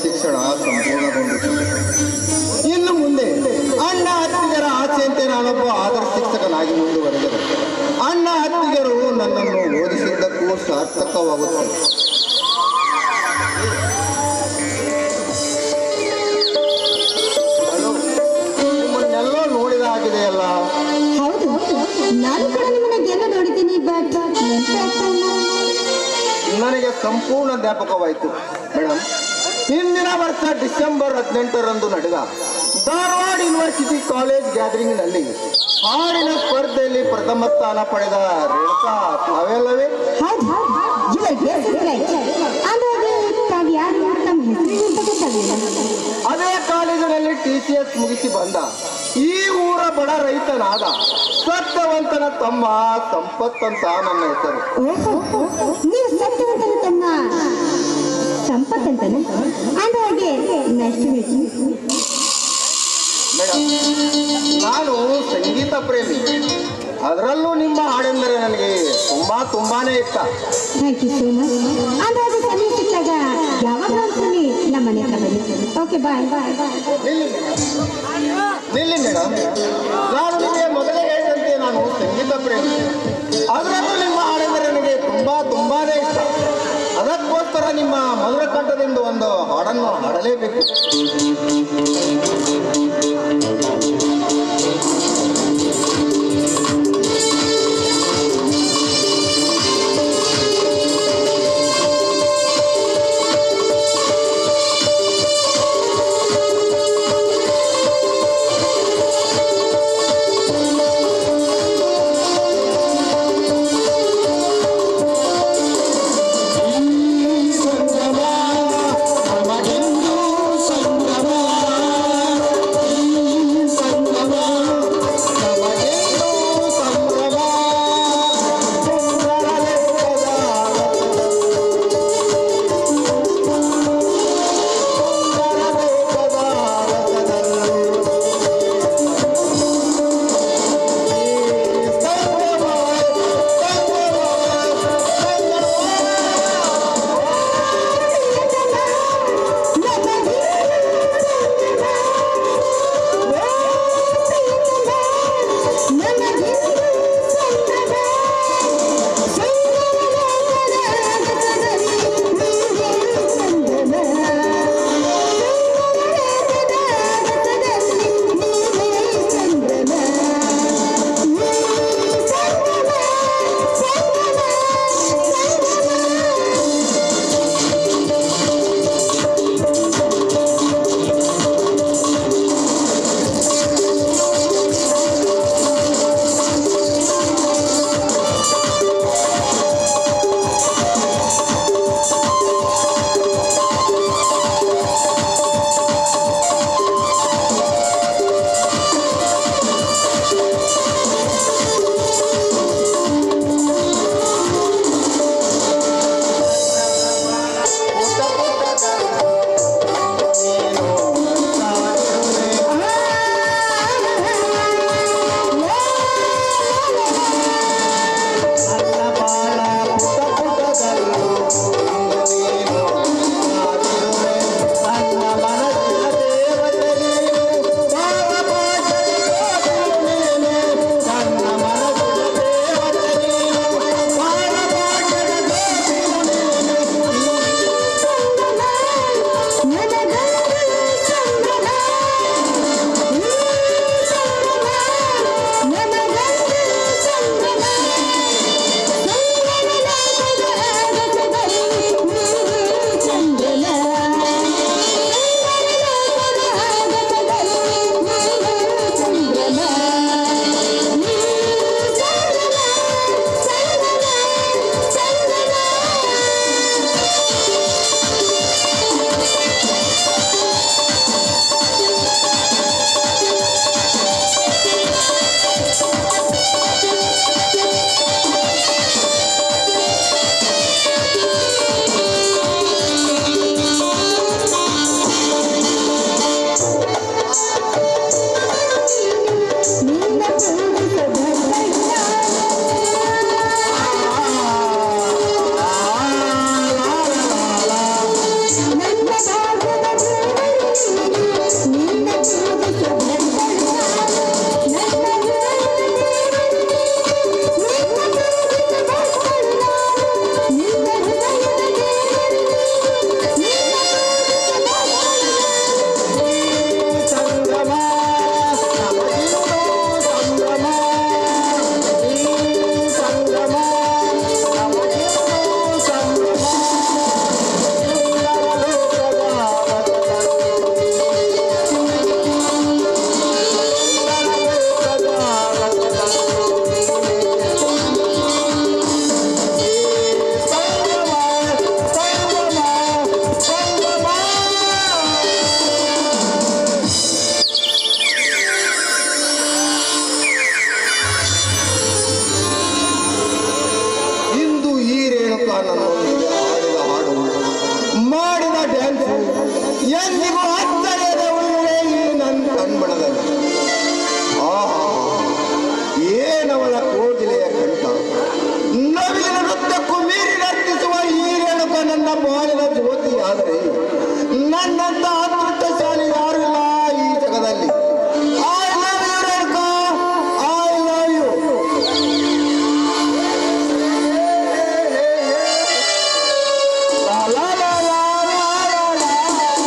ಶಿಕ್ಷಣ ಸಂಪೂರ್ಣಗೊಂಡಿತು ಇನ್ನು ಮುಂದೆ ಅಣ್ಣ ಹತ್ತಿಗರ ಆಚೆಯಂತೆ ನಾನೊಬ್ಬ ಆದರ್ಶ ಶಿಕ್ಷಕನಾಗಿ ಮುಂದುವರೆದರು ಅಣ್ಣ ಹತ್ತಿಗರು ನನ್ನನ್ನು ಓದಿಸಿದ್ದಕ್ಕೂ ಸಾರ್ಥಕವಾಗುತ್ತದೆ. ನಿಮ್ಮನ್ನೆಲ್ಲೋ ನೋಡಿದ ಆಗಿದೆಯಲ್ಲ ಹೌದು ನಾನು ಕೂಡ ನಿಮ್ಮನ್ನ ನೋಡಿದ್ದೀನಿ ಬಟ್ ನನಗೆ ಸಂಪೂರ್ಣ ಜ್ಞಾಪಕವಾಯಿತು ಮೇಡಮ್ ಹಿಂದಿನ ವರ್ಷ ಡಿಸೆಂಬರ್ ಹದಿನೆಂಟರಂದು ನಡೆದ ಧಾರವಾಡ ಯೂನಿವರ್ಸಿಟಿ ಕಾಲೇಜ್ ಗ್ಯಾದರಿಂಗ್ನಲ್ಲಿ ಹಾಡಿನ ಸ್ಪರ್ಧೆಯಲ್ಲಿ ಪ್ರಥಮ ಸ್ಥಾನ ಪಡೆದ ರೇಖಾ ತಾವೆಲ್ಲವೇ? ಅದೇ ಕಾಲೇಜಿನಲ್ಲಿ ಟಿ ಸಿ ಎಸ್ ಮುಗಿಸಿ ಬಂದ ಈ ಊರ ಬಡ ರೈತನಾದ ಸತ್ಯವಂತನ ತಮ್ಮ ಸಂಪತ್ ಅಂತ ನನ್ನ ಹೆಸರು. ನೀವು ಸತ್ಯವಂತನ ತಮ್ಮ ಸಂಪತ್ ಅಂದ ಅಂದಾಗೆ ನೆಕ್ಸ್ಟ್ ಮೀಟಿಂಗ್ ನಾನು ಸಂಗೀತ ಪ್ರೇಮಿ. ಅದರಲ್ಲೂ ನಿಮ್ಮ ಹಾಡೆಂದರೆ ನನಗೆ ತುಂಬಾ ತುಂಬಾನೇ ಇಷ್ಟ. ಥ್ಯಾಂಕ್ ಯು ಸೋ ಮಚ್ ಅಂದಾಗೆ ಸಮಯ ಸಿಕ್ಕಾಗ ಯಾವಾಗ ಒಂದ್ಸಲಿ ನಮ್ಮ ಮನೆ ಹತ್ರ ಬನ್ನಿ ಓಕೆ ಬಾಯ್ ಬಾಯ್ ನಿಲ್ಲಿ ಮೇಡಮ್ ನಿಲ್ಲಿ ಮೇಡಮ್ ನಾನು ನಿಮಗೆ ಮೊದಲೇ ಹೇಳಿದಂತೆ ನಾನು ಸಂಗೀತ ಪ್ರೇಮಿ. ಅದರಲ್ಲೂ ಅದಕ್ಕೋಸ್ಕರ ನಿಮ್ಮ ಮಧುರ ಕಂಠದಿಂದ ಒಂದು ಹಾಡನ್ನು ಹಾಡಲೇಬೇಕು. ನನ್ನೊಂದಿಗೆ ಹಾಡಿದ ಹಾಡು ಮಾಡಿದ ಡ್ಯಾನ್ಸ್ ಎಂದಿಗೂ ಅಚ್ಚಳಿಯದ ಉಳ್ಳೆ ನನ್ನ ಕಣ್ಮಣದಲ್ಲಿ ಆಹಾ ಏನವಳ ಕೋಗಿಲೆಯ ಕಂಠ. ನವಿಲಿನ ನೃತ್ಯಕ್ಕೂ ಮೀರಿ ನರ್ತಿಸುವ ಈ ರೇಣುಕ ನನ್ನ ಬಾಳಿನ ಜ್ಯೋತಿ ಆದರೆ, ನನ್ನಂತ